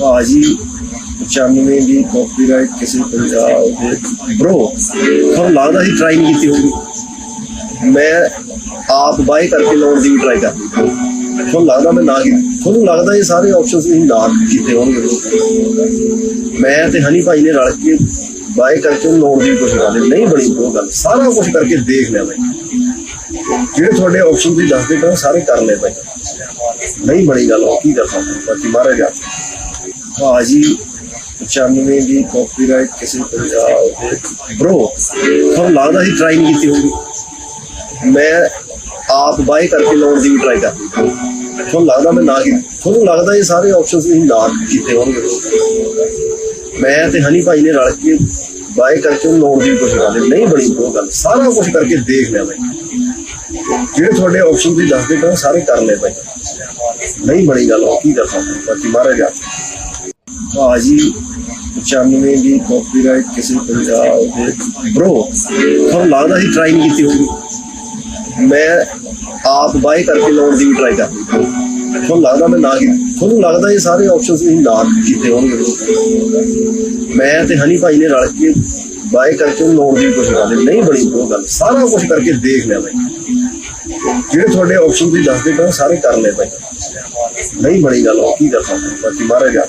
ਭਾਜੀ 95 ਦੀ ਕਾਪੀਰਾਈਟ ਕਿਸੇ ਪੰਜਾਬ ਦੇ ਬ్రో ਤੁਹਾਨੂੰ ਲੱਗਦਾ ਸੀ ਟਰਾਈ ਨਹੀਂ ਕੀਤੀ ਹੋਊਗੀ? ਮੈਂ ਆਪ ਬਾਈ ਕਰਕੇ ਲਾਉਣ ਦੀ ਟਰਾਈ ਕਰਦੀ ਤੁਹਾਨੂੰ ਲੱਗਦਾ ਮੈਂ ਨਾ ਕੀਤੀ? ਤੁਹਾਨੂੰ ਲੱਗਦਾ ਇਹ ਸਾਰੇ ਆਪਸ਼ਨਸ ਤੁਸੀਂ ਨਾ ਕੀਤੇ ਹੋਣਗੇ ਮੈਂ ਤੇ ਹਨੀ ਭਾਈ ਨੇ ਰਲ ਕੇ ਬਾਈ ਕਰਕੇ ਲਾਉਣ ਦੀ ਕੋਸ਼ਿਸ਼ ਕਰਦੇ ਨਹੀਂ ਬਣੀ ਉਹ ਗੱਲ, ਸਾਰਾ ਕੁਝ ਕਰਕੇ ਦੇਖ ਲਿਆ ਬਾਈ ਜਿਹੜੇ ਤੁਹਾਡੇ ਆਪਸ਼ਨ ਤੁਸੀਂ ਦੱਸਦੇ ਪਏ ਸਾਰੇ ਕਰ ਲਏ ਬਾਈ ਨਹੀਂ ਬਣੀ ਗੱਲ, ਉਹ ਕੀ ਕਰ ਸਕਦੇ ਬਾਕੀ ਮਾਰੇ ਜਾ ਭਾਜੀ 95 ਦੀ ਕਾਪੀਰਾਈਟ ਕਿਸੇ ਪੰਜਾਬ ਦੇ ਬ్రో ਤੁਹਾਨੂੰ ਲੱਗਦਾ ਸੀ ਟਰਾਈ ਨਹੀਂ ਕੀਤੀ ਹੋਊਗੀ? ਮੈਂ ਆਪ ਬਾਈ ਕਰਕੇ ਲਾਉਣ ਦੀ ਵੀ ਟਰਾਈ ਕਰਦੀ ਤੁਹਾਨੂੰ ਲੱਗਦਾ ਮੈਂ ਨਾ ਕੀਤੀ? ਤੁਹਾਨੂੰ ਲੱਗਦਾ ਇਹ ਸਾਰੇ ਆਪਸ਼ਨਸ ਤੁਸੀਂ ਨਾ ਕੀਤੇ ਹੋਣਗੇ? ਮੈਂ ਤੇ ਹਨੀ ਭਾਈ ਨੇ ਰਲ ਕੇ ਬਾਈ ਕਰਕੇ ਲਾਉਣ ਦੀ ਕੋਸ਼ਿਸ਼ ਕਰਦੇ ਨਹੀਂ ਬਣੀ ਉਹ ਗੱਲ। ਸਾਰਾ ਕੁਝ ਕਰਕੇ ਦੇਖ ਲਿਆ ਬਾਈ ਜਿਹੜੇ ਤੁਹਾਡੇ ਆਪਸ਼ਨ ਤੁਸੀਂ ਦੱਸਦੇ ਪਏ ਸਾਰੇ ਕਰ ਲਏ ਭਾਈ। ਨਹੀਂ ਬਣੀ ਗੱਲ, ਉਹ ਕੀ ਕਰ ਸਕਦੇ ਬਾਕੀ ਮਹਾਰਾਜ ਜਾ ਭਾਜੀ 95 ਦੀ ਕਾਪੀਰਾਈਟ ਕਿਸੇ ਪੰਜਾਬ ਦੇ ਬ్రో ਤੁਹਾਨੂੰ ਲੱਗਦਾ ਸੀ ਟਰਾਈ ਨਹੀਂ ਕੀਤੀ ਹੋਊਗੀ? ਮੈਂ ਆਪ ਬਾਈ ਕਰਕੇ ਲਾਉਣ ਦੀ ਟਰਾਈ ਕਰਦੀ ਤੁਹਾਨੂੰ ਲੱਗਦਾ ਮੈਂ ਨਾ ਕੀਤੀ? ਤੁਹਾਨੂੰ ਲੱਗਦਾ ਇਹ ਸਾਰੇ ਆਪਸ਼ਨਸ ਤੁਸੀਂ ਨਾ ਕੀਤੇ ਹੋਣਗੇ? ਮੈਂ ਤੇ ਹਨੀ ਭਾਈ ਨੇ ਰਲ ਕੇ ਬਾਈ ਕਰਕੇ ਲਾਉਣ ਦੀ ਕੋਸ਼ਿਸ਼ ਕਰਦੇ ਨਹੀਂ ਬਣੀ ਉਹ ਗੱਲ। ਸਾਰਾ ਕੁਝ ਕਰਕੇ ਦੇਖ ਲਿਆ ਬਾਈ ਜਿਹੜੇ ਤੁਹਾਡੇ ਆਪਸ਼ਨ ਤੁਸੀਂ ਦੱਸਦੇ ਪਏ ਸਾਰੇ ਕਰ ਲਏ ਬਾਈ ਨਹੀਂ ਬਣੀ ਗੱਲ, ਉਹ ਕੀ ਕਰ ਸਕਦੇ ਬਾਕੀ ਮਾਰੇ ਜਾ